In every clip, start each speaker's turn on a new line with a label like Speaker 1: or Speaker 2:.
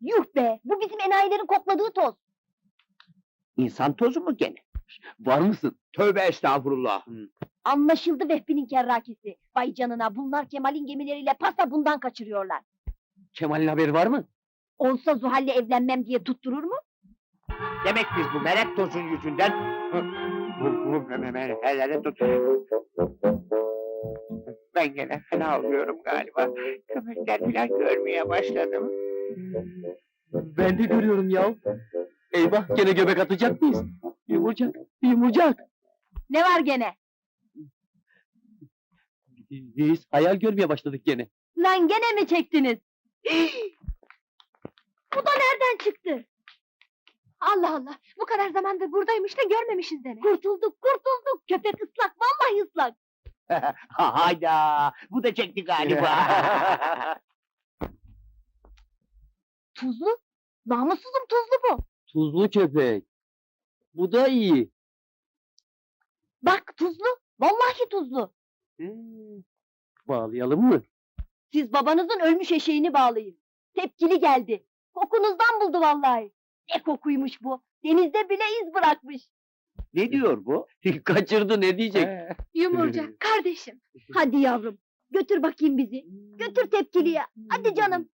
Speaker 1: Yuh be! Bu bizim enayilerin kokladığı toz.
Speaker 2: İnsan tozu mu gene?
Speaker 3: Var mısın?
Speaker 2: Tövbe estağfurullah.
Speaker 1: Anlaşıldı Vehbi'nin kerrakesi. Vay canına bunlar Kemal'in gemileriyle pasta bundan kaçırıyorlar.
Speaker 3: Kemal'in haberi var mı?
Speaker 1: Olsa Zuhal'le evlenmem diye tutturur mu?
Speaker 2: Demek biz bu melek tozun yüzünden... Hı, Bu, bu meleklere tutuyor. Ben gene fena oluyorum galiba. Köpekler falan görmeye başladım.
Speaker 3: Ben de görüyorum ya. Eyvah gene göbek atacak mıyız? Yumurcak, yumurcak.
Speaker 1: Ne var gene?
Speaker 3: Biz hayal görmeye başladık gene.
Speaker 1: Lan gene mi çektiniz? Bu da nereden çıktı?
Speaker 4: Allah Allah! Bu kadar zamandır buradaymış da görmemişiz dene.
Speaker 1: Kurtulduk, kurtulduk. Köpek ıslak, vallahi ıslak.
Speaker 2: Ha, Hayda, bu da çekti galiba.
Speaker 1: Tuzlu? Namussuzum tuzlu bu.
Speaker 3: Tuzlu köpek. Bu da iyi.
Speaker 1: Bak tuzlu, vallahi tuzlu.
Speaker 3: Hmm. Bağlayalım mı?
Speaker 1: Siz babanızın ölmüş eşeğini bağlayın. Tepkili geldi. Kokunuzdan buldu vallahi. Ne kokuymuş bu. Denizde bile iz bırakmış.
Speaker 2: ne diyor bu?
Speaker 3: Kaçırdı ne diyecek?
Speaker 4: Yumurcak, kardeşim.
Speaker 1: Hadi yavrum. Götür bakayım bizi. Götür tepkiliye. Hadi canım.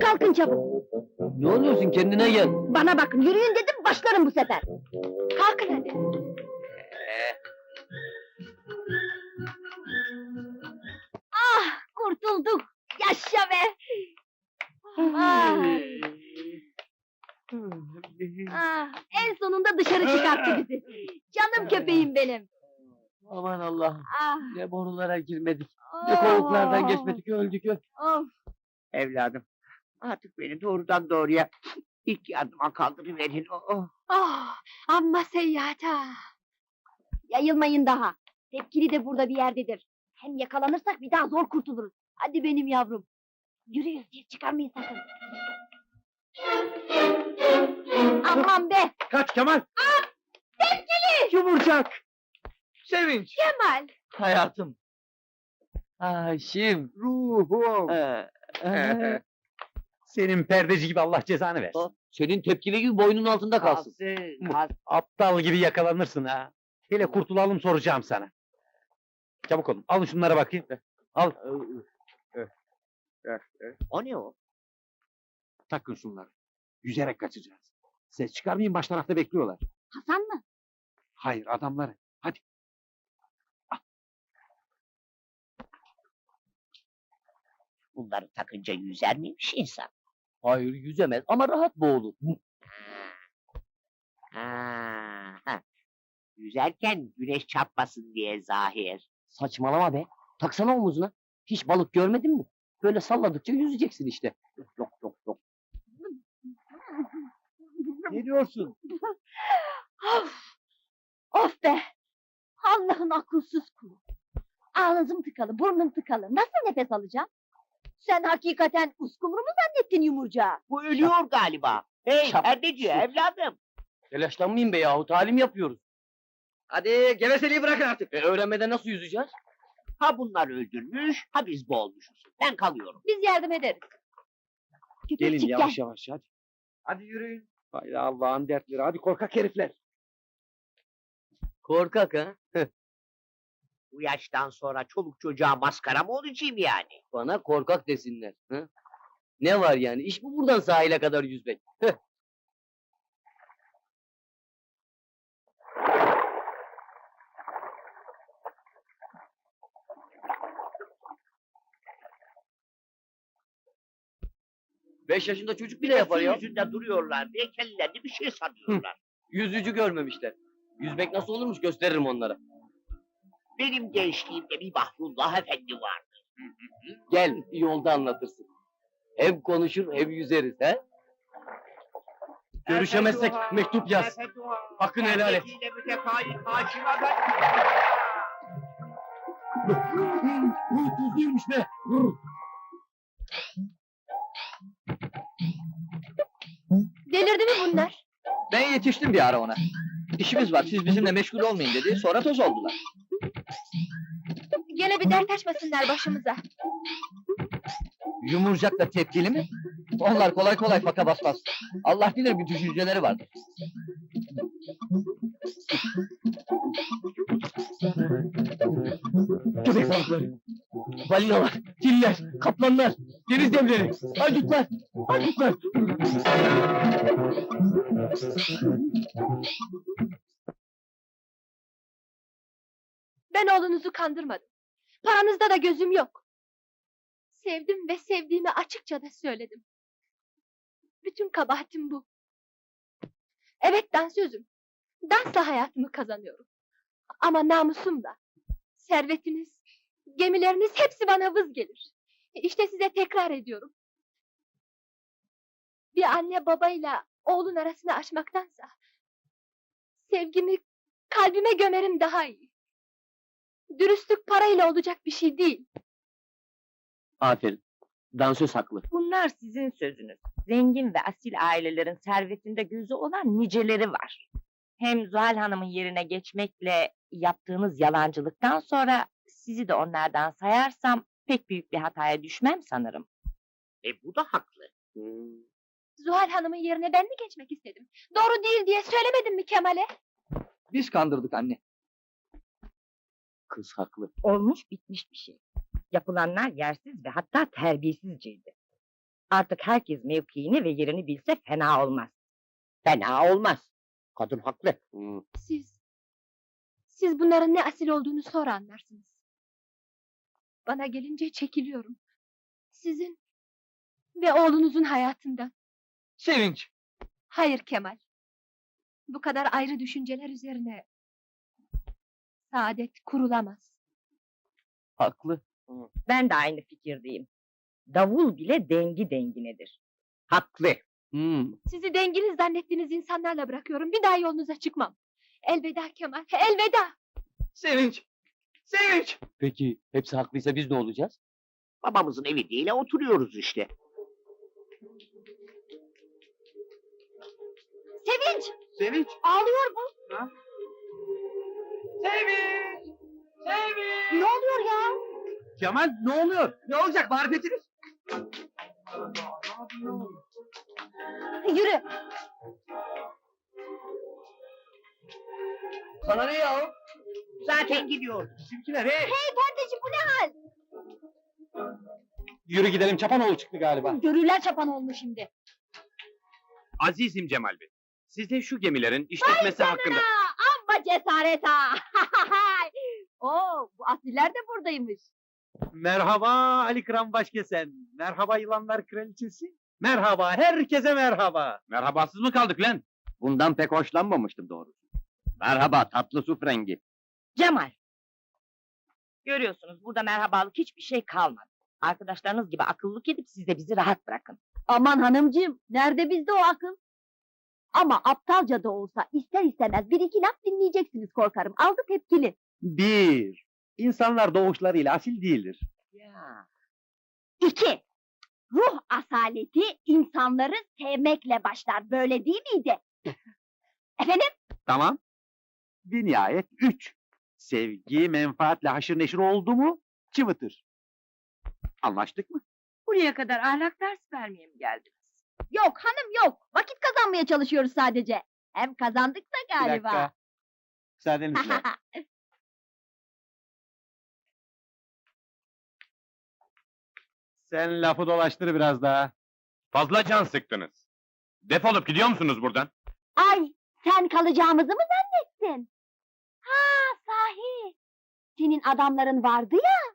Speaker 1: Kalkın çabuk.
Speaker 3: Ne oluyorsun kendine gel.
Speaker 1: Bana bakın yürüyün dedim başlarım bu sefer.
Speaker 4: Kalkın hadi.
Speaker 1: Ah kurtulduk. Yaşa be. Ah, ah, en sonunda dışarı çıkarttı bizi. Canım köpeğim benim.
Speaker 3: Aman Allah.
Speaker 1: Ah,
Speaker 3: Ne borulara girmedik. Ne kovuklardan geçmedik öldük. ö-
Speaker 1: Of.
Speaker 2: Evladım, artık beni doğrudan doğruya ilk yardıma kaldırıverin. Oh.
Speaker 4: Oh, amma seyyahata.
Speaker 1: Yayılmayın daha. Tepkili de burada bir yerdedir. Hem yakalanırsak bir daha zor kurtuluruz. Hadi benim yavrum. Yürüyün ses çıkarmayın sakın. Aman be!
Speaker 2: Kaç Kemal!
Speaker 1: Tepkili!
Speaker 2: Yumurcak! Sevinç!
Speaker 4: Kemal,
Speaker 3: Hayatım. Haşim.
Speaker 2: Ruhum!
Speaker 3: Ee, ee,
Speaker 5: Senin perdeci gibi Allah cezanı versin.
Speaker 3: Senin tepkili gibi boynun altında kalsın.
Speaker 5: Aptal gibi yakalanırsın ha. Hele kurtulalım soracağım sana. Çabuk olun. Alın şunlara bakayım. Al.
Speaker 2: O ne o?
Speaker 5: Takın şunları. Yüzerek kaçacağız. Ses çıkarmayın baş tarafta bekliyorlar.
Speaker 1: Hasan mı?
Speaker 5: Hayır adamları. Hadi.
Speaker 2: Bunları takınca yüzer miymiş insan?
Speaker 3: Hayır yüzemez ama rahat boğulur.
Speaker 2: Ha, ha. Yüzerken güneş çarpmasın diye zahir.
Speaker 3: Saçmalama be. Taksana omuzuna. Hiç balık görmedin mi? Böyle salladıkça yüzeceksin işte. Yok yok yok. Ne diyorsun?
Speaker 1: Of! Of be! Allah'ın akılsız kulu. Ağzım tıkalı, burnum tıkalı. Nasıl nefes alacağım? Sen hakikaten uskumru mu zannettin yumurcağı?
Speaker 2: Bu ölüyor galiba. Hey
Speaker 3: Şap-
Speaker 2: perdeci evladım.
Speaker 3: Telaşlanmayın be yahu talim yapıyoruz.
Speaker 6: Hadi geveseliği bırakın artık.
Speaker 3: E, öğrenmeden nasıl yüzeceğiz?
Speaker 2: Ha bunlar öldürmüş, ha biz boğulmuşuz. Ben kalıyorum.
Speaker 1: Biz yardım ederiz.
Speaker 5: Gelin
Speaker 1: Köpekçik
Speaker 5: yavaş
Speaker 1: gel.
Speaker 5: yavaş hadi.
Speaker 6: Hadi yürüyün.
Speaker 5: Haydi Allah'ın dertleri. Hadi korkak herifler.
Speaker 3: Korkak ha?
Speaker 2: Bu yaştan sonra çoluk çocuğa maskara mı olacağım yani?
Speaker 3: Bana korkak desinler. Hı? Ne var yani? İş bu buradan sahile kadar yüzmek. Heh. Beş yaşında çocuk bile yapar ya.
Speaker 2: yüzünde duruyorlar diye kendilerini bir şey sanıyorlar.
Speaker 3: Yüzücü görmemişler. Yüzmek nasıl olurmuş gösteririm onlara.
Speaker 2: Benim gençliğimde bir Bahrullah Efendi vardı.
Speaker 3: Gel yolda anlatırsın. Hem konuşur hem yüzeriz he. Görüşemezsek mektup yaz. Hakkını helal et. Tuzluymuş be.
Speaker 4: delirdi mi bunlar?
Speaker 6: Ben yetiştim bir ara ona. İşimiz var siz bizimle meşgul olmayın dedi. Sonra toz oldular.
Speaker 4: Gene bir dert açmasınlar başımıza.
Speaker 6: Yumurcak da tepkili mi? Onlar kolay kolay faka basmaz. Allah bilir bir düşünceleri vardır.
Speaker 3: Köpek balıkları, balinalar, filler, kaplanlar, deniz devleri, haydutlar, haydutlar.
Speaker 4: Ben oğlunuzu kandırmadım. Paranızda da gözüm yok. Sevdim ve sevdiğimi açıkça da söyledim. Bütün kabahatim bu. Evet dansözüm. Dansla hayatımı kazanıyorum. Ama namusum da, servetiniz, gemileriniz hepsi bana vız gelir. İşte size tekrar ediyorum. Bir anne babayla oğlun arasını açmaktansa, sevgimi kalbime gömerim daha iyi. Dürüstlük parayla olacak bir şey değil.
Speaker 3: Aferin. Dansöz haklı.
Speaker 7: Bunlar sizin sözünüz. Zengin ve asil ailelerin servetinde gözü olan niceleri var. Hem Zuhal Hanım'ın yerine geçmekle yaptığınız yalancılıktan sonra sizi de onlardan sayarsam pek büyük bir hataya düşmem sanırım.
Speaker 2: E bu da haklı.
Speaker 4: Zuhal Hanım'ın yerine ben mi geçmek istedim? Doğru değil diye söylemedim mi Kemal'e?
Speaker 6: Biz kandırdık anne.
Speaker 3: Kız haklı.
Speaker 7: Olmuş bitmiş bir şey. Yapılanlar yersiz ve hatta terbiyesizceydi. Artık herkes mevkiini ve yerini bilse fena olmaz.
Speaker 2: Fena olmaz. Kadın haklı.
Speaker 4: Siz... Siz bunların ne asil olduğunu sonra anlarsınız. Bana gelince çekiliyorum. Sizin ve oğlunuzun hayatından.
Speaker 6: Sevinç.
Speaker 4: Hayır Kemal. Bu kadar ayrı düşünceler üzerine saadet kurulamaz.
Speaker 3: Haklı.
Speaker 7: Ben de aynı fikirdeyim. Davul bile dengi denginedir.
Speaker 2: Haklı.
Speaker 3: Hmm.
Speaker 4: Sizi denginiz zannettiğiniz insanlarla bırakıyorum. Bir daha yolunuza çıkmam. Elveda Kemal, elveda.
Speaker 6: Sevinç. Sevinç.
Speaker 3: Peki hepsi haklıysa biz ne olacağız?
Speaker 2: Babamızın evi değil oturuyoruz işte.
Speaker 1: Sevinç!
Speaker 6: Sevinç.
Speaker 1: Ağlıyor bu.
Speaker 6: Sevinç. Kemal ne oluyor? Ne olacak marifetiniz?
Speaker 1: Yürü.
Speaker 6: Sana ne ya?
Speaker 2: Zaten gidiyor.
Speaker 6: Bizimkiler hey.
Speaker 1: Hey kardeşim bu ne hal?
Speaker 5: Yürü gidelim Çapanoğlu çıktı galiba.
Speaker 1: Görürler çapan olmuş şimdi.
Speaker 5: Azizim Cemal Bey. Size şu gemilerin işletmesi hakkında...
Speaker 1: Amma cesaret ha. Oo, bu asiller de buradaymış.
Speaker 5: Merhaba Ali Kıran Başkesen. Merhaba Yılanlar Kraliçesi. Merhaba, herkese merhaba. Merhabasız mı kaldık lan?
Speaker 6: Bundan pek hoşlanmamıştım doğrusu. Merhaba tatlı su frengi.
Speaker 7: Cemal. Görüyorsunuz burada merhabalık hiçbir şey kalmadı. Arkadaşlarınız gibi akıllık edip siz de bizi rahat bırakın.
Speaker 1: Aman hanımcığım, nerede bizde o akıl? Ama aptalca da olsa ister istemez bir iki laf dinleyeceksiniz korkarım. Aldı tepkili.
Speaker 5: Bir, insanlar doğuşlarıyla asil değildir.
Speaker 7: Ya.
Speaker 1: İki, ruh asaleti insanları sevmekle başlar. Böyle değil miydi? Efendim?
Speaker 5: Tamam. Bir nihayet üç. Sevgi, menfaatle haşır neşir oldu mu çıvıtır. Anlaştık mı?
Speaker 7: Buraya kadar ahlak dersi vermeye mi geldiniz?
Speaker 1: Yok hanım yok. Vakit kazanmaya çalışıyoruz sadece. Hem kazandık da
Speaker 5: Bir
Speaker 1: galiba.
Speaker 5: dakika. Müsaadenizle. Sen lafı dolaştır biraz daha.
Speaker 8: Fazla can sıktınız. Defolup gidiyor musunuz buradan?
Speaker 1: Ay sen kalacağımızı mı zannettin? Ha sahi. Senin adamların vardı ya.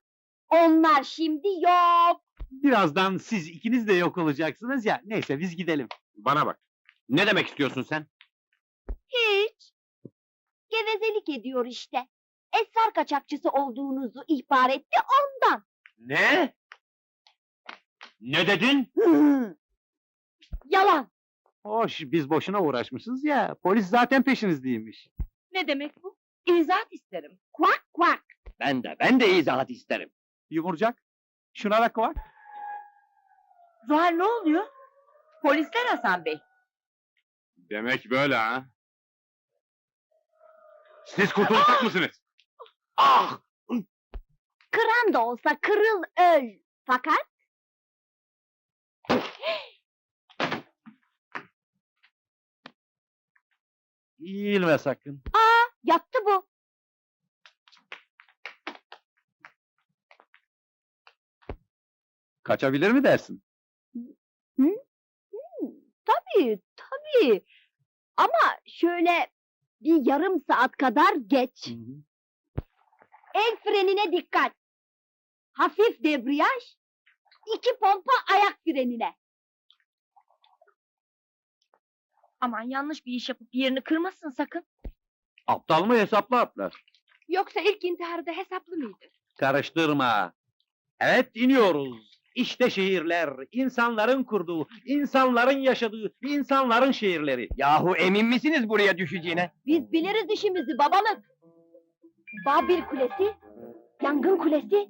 Speaker 1: Onlar şimdi yok.
Speaker 5: Birazdan siz ikiniz de yok olacaksınız ya. Neyse biz gidelim.
Speaker 8: Bana bak. Ne demek istiyorsun sen?
Speaker 1: Hiç. Gevezelik ediyor işte. Esrar kaçakçısı olduğunuzu ihbar etti ondan.
Speaker 8: Ne? Ne dedin?
Speaker 1: Yalan.
Speaker 5: Hoş biz boşuna uğraşmışız ya. Polis zaten peşinizdeymiş.
Speaker 7: Ne demek bu? İzah isterim.
Speaker 1: Kuak kuak.
Speaker 6: Ben de ben de izahat isterim.
Speaker 5: Yumurcak. Şuna da koy.
Speaker 7: Zuhal ne oluyor? Polisler Hasan Bey.
Speaker 8: Demek böyle ha? Siz kurtulacak mısınız? Ah!
Speaker 1: Kıran da olsa kırıl öl. Fakat
Speaker 5: Eğilme sakın.
Speaker 1: yattı bu.
Speaker 5: Kaçabilir mi dersin?
Speaker 1: Tabii, tabii. Ama şöyle bir yarım saat kadar geç. El frenine dikkat. Hafif debriyaj, iki pompa ayak frenine.
Speaker 7: Aman yanlış bir iş yapıp yerini kırmasın sakın.
Speaker 5: Aptal mı hesaplı atlar?
Speaker 4: Yoksa ilk intiharı da hesaplı mıydı?
Speaker 5: Karıştırma. Evet iniyoruz. İşte şehirler, insanların kurduğu, insanların yaşadığı, insanların şehirleri.
Speaker 3: Yahu emin misiniz buraya düşeceğine?
Speaker 1: Biz biliriz işimizi babalık. Babil Kulesi, Yangın Kulesi,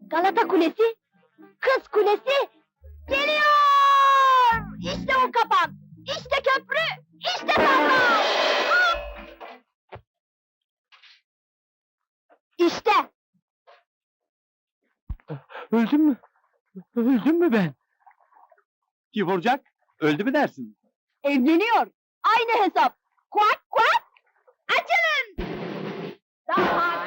Speaker 1: Galata Kulesi, Kız Kulesi geliyor! İşte o kapan, işte köprü, işte tarla! İşte
Speaker 3: Öldüm mü? Öldüm mü ben?
Speaker 5: Kim vuracak? Öldü mü dersin?
Speaker 1: evleniyor. Aynı hesap. Kuak kuak. Açılın. Daha